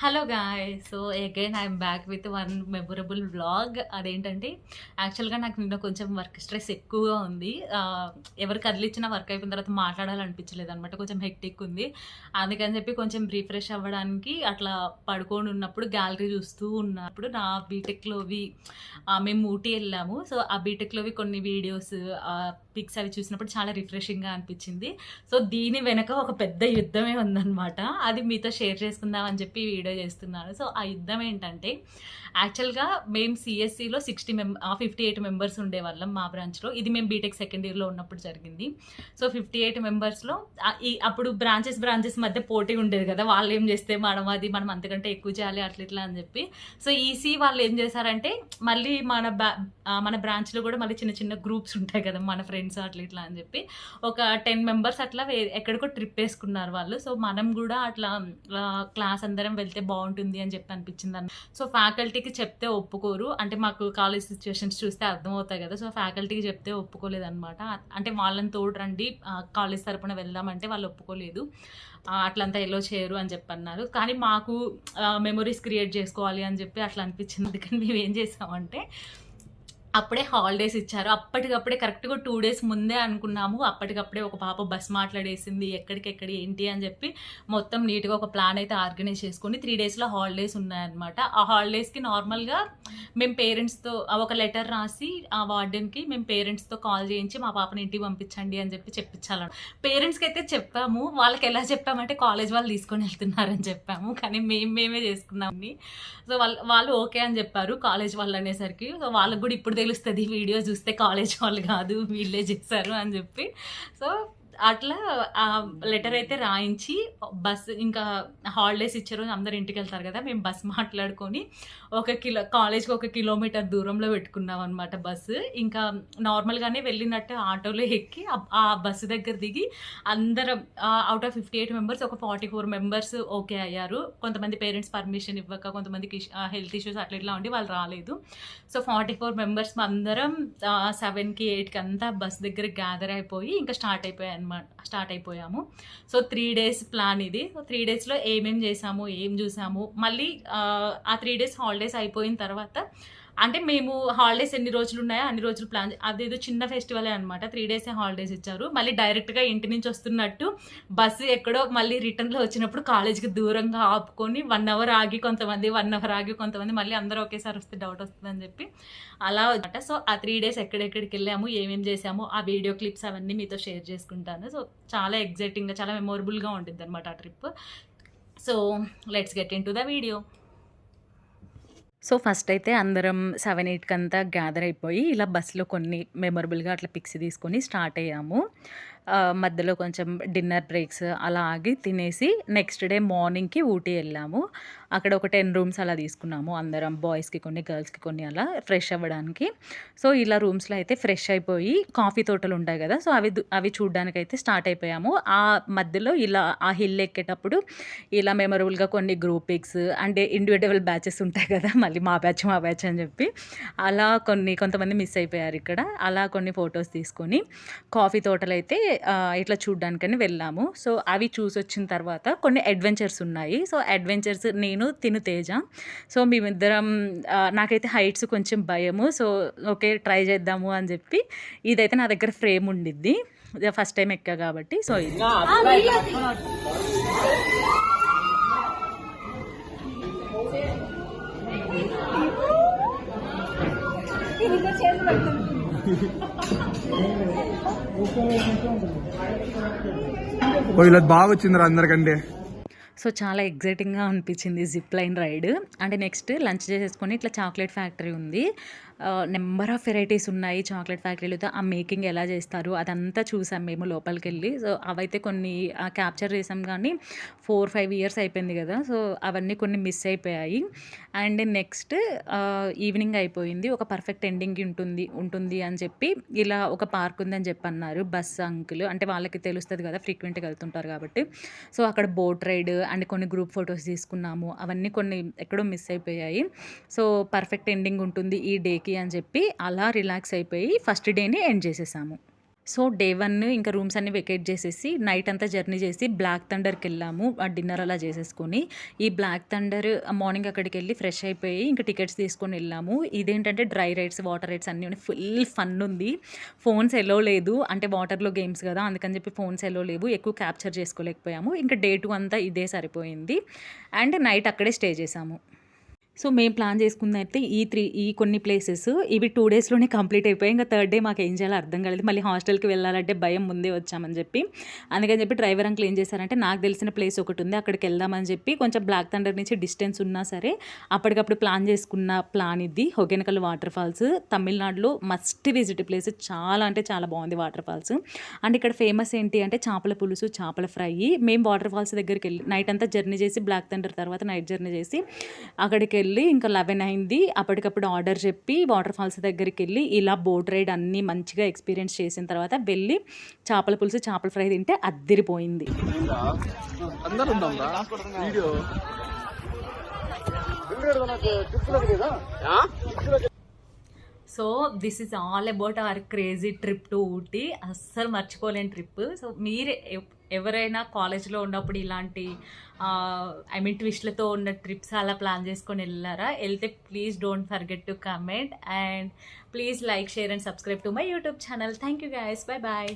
Hello guys so again I'm back with one memorable vlog అదేంటంటే యాక్చువల్గా నాకు నిన్న కొంచెం వర్క్ స్ట్రెస్ ఎక్కువగా ఉంది. ఎవరు కదిలిచ్చిన వర్క్ అయిపోయిన తర్వాత మాట్లాడాలనిపించలేదు అనమాట కొంచెం హెక్టిక్ ఉంది. అందుకని చెప్పి కొంచెం రీఫ్రెష్ అవ్వడానికి అట్లా పడుకొని ఉన్నప్పుడు గ్యాలరీ చూస్తూ ఉన్నప్పుడు నా బీటెక్లోవి మేము ఊటీ వెళ్ళాము. సో ఆ బీటెక్లోవి కొన్ని వీడియోస్ పిక్స్ అవి చూసినప్పుడు చాలా రిఫ్రెషింగ్గా అనిపించింది. సో దీని వెనక ఒక పెద్ద యుద్ధమే ఉందన్నమాట. అది మీతో షేర్ చేసుకుందాం అని చెప్పి వీడియో చేస్తున్నాను. సో ఆ యుద్ధం ఏంటంటే యాక్చువల్గా మేము సిఎస్సిలో సిక్స్టీ మెం ఫిఫ్టీ ఎయిట్ మెంబర్స్ ఉండేవాళ్ళం మా బ్రాంచ్లో. ఇది మేము బీటెక్ సెకండ్ ఇయర్లో ఉన్నప్పుడు జరిగింది. సో ఫిఫ్టీ ఎయిట్ మెంబర్స్లో ఈ అప్పుడు బ్రాంచెస్ బ్రాంచెస్ మధ్య పోటీ ఉండేది కదా. వాళ్ళు ఏం చేస్తే మనం అది మనం అంతకంటే ఎక్కువ చేయాలి అట్లా ఇట్లా అని చెప్పి. సో ఈసీ వాళ్ళు ఏం చేశారంటే మళ్ళీ మన బ్రా మన బ్రాంచ్లో కూడా మళ్ళీ చిన్న చిన్న గ్రూప్స్ ఉంటాయి కదా మన ఫ్రెండ్స్ ఫ్రెండ్స్ అట్లా ఇట్లా అని చెప్పి ఒక టెన్ మెంబర్స్ అట్లా వే ఎక్కడికో ట్రిప్ వేసుకున్నారు వాళ్ళు. సో మనం కూడా అట్లా క్లాస్ అందరం వెళ్తే బాగుంటుంది అని చెప్పి అనిపించింది అన్న. సో ఫ్యాకల్టీకి చెప్తే ఒప్పుకోరు. అంటే మాకు కాలేజ్ సిచ్యువేషన్స్ చూస్తే అర్థమవుతాయి కదా. సో ఫ్యాకల్టీకి చెప్తే ఒప్పుకోలేదు అనమాట అంటే వాళ్ళని తోడు రండి కాలేజ్ తరపున వెళ్దామంటే వాళ్ళు ఒప్పుకోలేదు. అట్లంతా ఎలో చేయరు అని చెప్పి అన్నారు. కానీ మాకు మెమొరీస్ క్రియేట్ చేసుకోవాలి అని చెప్పి అట్లా అనిపించింది. అందుకని మేము ఏం చేసామంటే అప్పుడే హాలిడేస్ ఇచ్చారు. అప్పటికప్పుడే కరెక్ట్గా టూ డేస్ ముందే అనుకున్నాము. అప్పటికప్పుడే ఒక పాప బస్ మాట్లాడేసింది ఎక్కడికెక్కడ ఏంటి అని చెప్పి మొత్తం నీట్గా ఒక ప్లాన్ అయితే ఆర్గనైజ్ చేసుకొని త్రీ డేస్లో హాలిడేస్ ఉన్నాయన్నమాట. ఆ హాలిడేస్కి నార్మల్గా మేము పేరెంట్స్తో ఒక లెటర్ రాసి ఆ వార్డెన్కి మేము పేరెంట్స్తో కాల్ చేయించి మా పాపని ఇంటికి పంపించండి అని చెప్పి చెప్పించాలను పేరెంట్స్కి అయితే చెప్పాము వాళ్ళకి ఎలా చెప్పామంటే కాలేజ్ వాళ్ళు తీసుకొని వెళ్తున్నారని చెప్పాము. కానీ మేము మేమే చేసుకున్నామని సో వాళ్ళు వాళ్ళు ఓకే అని చెప్పారు కాలేజ్ వాళ్ళు అనేసరికి. సో వాళ్ళకి కూడా ఇప్పుడు తెలుస్తుంది వీడియో చూస్తే కాలేజ్ వాళ్ళు కాదు వీళ్ళే చేశారు అని చెప్పి. సో అట్లా ఆ లెటర్ అయితే రాయించి బస్ ఇంకా హాలిడేస్ ఇచ్చారు అందరు ఇంటికి వెళ్తారు కదా మేము బస్ మాట్లాడుకొని ఒక కిలో కాలేజ్కి ఒక కిలోమీటర్ దూరంలో పెట్టుకున్నాం అనమాట బస్సు ఇంకా నార్మల్గానే వెళ్ళినట్టు ఆటోలో ఎక్కి ఆ- బస్సు దగ్గర దిగి అందరం out of fifty eight members ఒక ఫార్టీ ఫోర్ మెంబర్స్ ఓకే అయ్యారు. కొంతమంది పేరెంట్స్ పర్మిషన్ ఇవ్వక కొంతమందికి హెల్త్ ఇష్యూస్ అట్లా ఇట్లా ఉండి వాళ్ళు రాలేదు. సో ఫార్టీ ఫోర్ మెంబర్స్ అందరం సెవెన్కి ఎయిట్కి అంతా బస్ దగ్గర గ్యాదర్ అయిపోయి ఇంకా స్టార్ట్ అయిపోయాయి అనమాట స్టార్ట్ అయిపోయాము. సో త్రీ డేస్ ప్లాన్ ఇది. సో త్రీ డేస్లో ఏమేం చేసాము ఏం చూసాము మళ్ళీ ఆ త్రీ డేస్ హాలిడేస్ అయిపోయిన తర్వాత అంటే మేము హాలిడేస్ ఎన్ని రోజులు ఉన్నాయో అన్ని రోజులు ప్లాన్ అదేదో చిన్న ఫెస్టివలే అనమాట త్రీ డేస్ హాలిడేస్ ఇచ్చారు. మళ్ళీ డైరెక్ట్గా ఇంటి నుంచి వస్తున్నట్టు బస్సు ఎక్కడో మళ్ళీ రిటర్న్లో వచ్చినప్పుడు కాలేజ్కి దూరంగా ఆపుకొని వన్ అవర్ ఆగి కొంతమంది వన్ అవర్ ఆగి కొంతమంది మళ్ళీ అందరూ ఒకేసారి వస్తే డౌట్ వస్తుందని చెప్పి అలా అనమాట సో ఆ త్రీ డేస్ ఎక్కడెక్కడికి వెళ్ళాము ఏమేం చేసాము ఆ వీడియో క్లిప్స్ అవన్నీ మీతో షేర్ చేసుకుంటాను. సో చాలా ఎగ్జైటింగ్గా చాలా మెమొరబుల్గా ఉంటుంది అనమాట ఆ trip so let's get in to the video so first అయితే అందరం సెవెన్ ఎయిట్కి అంతా గ్యాదర్ అయిపోయి ఇలా బస్సులో కొన్ని మెమొరబుల్గా అట్లా పిక్స్ తీసుకొని స్టార్ట్ అయ్యాము. మధ్యలో కొంచెం డిన్నర్ బ్రేక్స్ అలా ఆగి తినేసి నెక్స్ట్ డే మార్నింగ్కి ఊటీ వెళ్ళాము. అక్కడ ఒక టెన్ రూమ్స్ అలా తీసుకున్నాము. అందరం బాయ్స్కి కొన్ని గర్ల్స్కి కొన్ని అలా ఫ్రెష్ అవ్వడానికి. సో ఇలా రూమ్స్లో అయితే ఫ్రెష్ అయిపోయి కాఫీ తోటలు ఉంటాయి కదా సో అవి అవి చూడడానికి అయితే స్టార్ట్ అయిపోయాము. ఆ మధ్యలో ఇలా ఆ హిల్ ఎక్కేటప్పుడు ఇలా మెమరబుల్గా కొన్ని గ్రూప్ పిక్స్ అంటే ఇండివిజువల్ బ్యాచెస్ ఉంటాయి కదా మళ్ళీ మా బ్యాచ్ మా బ్యాచ్ అని చెప్పి. అలా కొన్ని కొంతమంది మిస్ అయిపోయారు ఇక్కడ. అలా కొన్ని ఫొటోస్ తీసుకొని కాఫీ తోటలు అయితే ఇట్లా చూడడానికని వెళ్ళాము. సో అవి చూసి వచ్చిన తర్వాత కొన్ని అడ్వెంచర్స్ ఉన్నాయి. సో అడ్వెంచర్స్ నేను తిను తేజ. సో మేమిద్దరం నాకైతే హైట్స్ కొంచెం భయము. సో ఓకే ట్రై చేద్దాము అని చెప్పి ఇదైతే నా దగ్గర ఫ్రేమ్ ఉండిద్ది. ఫస్ట్ టైం ఎక్కా కాబట్టి సో ఇది. ఇలా బాగా వచ్చిందిరా అందరికంటే. సో చాలా ఎగ్జైటింగ్గా అనిపించింది జిప్ లైన్ రైడ్. అంటే నెక్స్ట్ లంచ్ చేసేసుకొని ఇట్లా చాక్లెట్ ఫ్యాక్టరీ ఉంది. నెంబర్ ఆఫ్ వెరైటీస్ ఉన్నాయి చాక్లెట్ ఫ్యాక్టరీలతో. ఆ మేకింగ్ ఎలా చేస్తారు అదంతా చూసాం మేము లోపలికి వెళ్ళి సో అవైతే కొన్ని క్యాప్చర్ చేసాం కానీ ఫోర్ ఫైవ్ ఇయర్స్ అయిపోయింది కదా. సో అవన్నీ కొన్ని మిస్ అయిపోయాయి. అండ్ నెక్స్ట్ ఈవినింగ్ అయిపోయింది. ఒక పర్ఫెక్ట్ ఎండింగ్ ఉంటుంది ఉంటుంది అని చెప్పి ఇలా ఒక పార్క్ ఉందని చెప్పి అన్నారు బస్ అంకుల్. అంటే వాళ్ళకి తెలుస్తుంది కదా ఫ్రీక్వెంట్గా వెళ్తుంటారు కాబట్టి. సో అక్కడ బోట్ రైడ్ అండ్ కొన్ని గ్రూప్ ఫొటోస్ తీసుకున్నాము. అవన్నీ కొన్ని ఎక్కడో మిస్ అయిపోయాయి. సో పర్ఫెక్ట్ ఎండింగ్ ఉంటుంది ఈ డేకి. అని చెప్పి అలా రిలాక్స్ అయిపోయి ఫస్ట్ డేని ఎండ్ చేసేసాము. సో డే వన్ ఇంకా రూమ్స్ అన్ని వెకేట్ చేసేసి నైట్ అంతా జర్నీ చేసి బ్లాక్ థండర్కి వెళ్ళాము ఆ డిన్నర్ అలా చేసేసుకొని. ఈ బ్లాక్ థండర్ మార్నింగ్ అక్కడికి వెళ్ళి ఫ్రెష్ అయిపోయి ఇంకా టికెట్స్ తీసుకొని వెళ్ళాము. ఇదేంటంటే డ్రై రైడ్స్ వాటర్ రైడ్స్ అన్నీ ఉన్నాయి. ఫుల్ ఫన్ ఉంది. ఫోన్స్ ఎలో లేదు. అంటే వాటర్లో గేమ్స్ కదా అందుకని చెప్పి ఫోన్స్ ఎలో లేవు. ఎక్కువ క్యాప్చర్ చేసుకోలేకపోయాము. ఇంకా డే టూ అంతా ఇదే సరిపోయింది. అండ్ నైట్ అక్కడే స్టే చేసాము. సో మేము ప్లాన్ చేసుకుంది అయితే ఈ త్రీ ఈ కొన్ని ప్లేసెస్ ఇవి టూ డేస్లోనే కంప్లీట్ అయిపోయాయి. ఇంకా థర్డ్ డే మాకు ఏం చేయాలో అర్థం కాలేదు. మళ్ళీ హాస్టల్కి వెళ్ళాలంటే భయం ముందే వచ్చామని చెప్పి. అందుకని చెప్పి డ్రైవర్ అంకుల్ ఏం చేశారంటే నాకు తెలిసిన ప్లేస్ ఒకటి ఉంది అక్కడికి వెళ్దామని చెప్పి కొంచెం బ్లాక్ థండర్ నుంచి డిస్టెన్స్ ఉన్నా సరే అప్పటికప్పుడు ప్లాన్ చేసుకున్న ప్లాన్ ఇది. హొగెనకల్ వాటర్ ఫాల్స్ తమిళనాడులో మస్ట్ విజిట్ ప్లేస్. చాలా అంటే చాలా బాగుంది వాటర్ ఫాల్స్. అండ్ ఇక్కడ ఫేమస్ ఏంటి అంటే చేపల పులుసు చేపల ఫ్రై. మేము వాటర్ ఫాల్స్ దగ్గరికి వెళ్ళి నైట్ అంతా జర్నీ చేసి బ్లాక్ థండర్ తర్వాత నైట్ జర్నీ చేసి అక్కడికి వెళ్ళి ఇంకా లెవెన్ అయింది. అప్పటికప్పుడు ఆర్డర్ చెప్పి వాటర్ ఫాల్స్ దగ్గరికి వెళ్ళి ఇలా బోట్ రైడ్ అన్నీ మంచిగా ఎక్స్పీరియన్స్ చేసిన తర్వాత వెళ్ళి చేపల పులుసు చేపల ఫ్రై తింటే అద్దిరిపోయింది. So this is all about our crazy trip to Ooty అస్సలు మర్చిపోలేని ట్రిప్ సో మీరు ఎవరైనా కాలేజ్లో ఉన్నప్పుడు ఇలాంటి ఐ మీన్ ట్విస్ట్లతో ఉన్న ట్రిప్స్ అలా ప్లాన్ చేసుకొని వెళ్ళారా? వెళ్తే please don't forget to comment and please like share and subscribe to my YouTube channel. Thank you guys bye bye.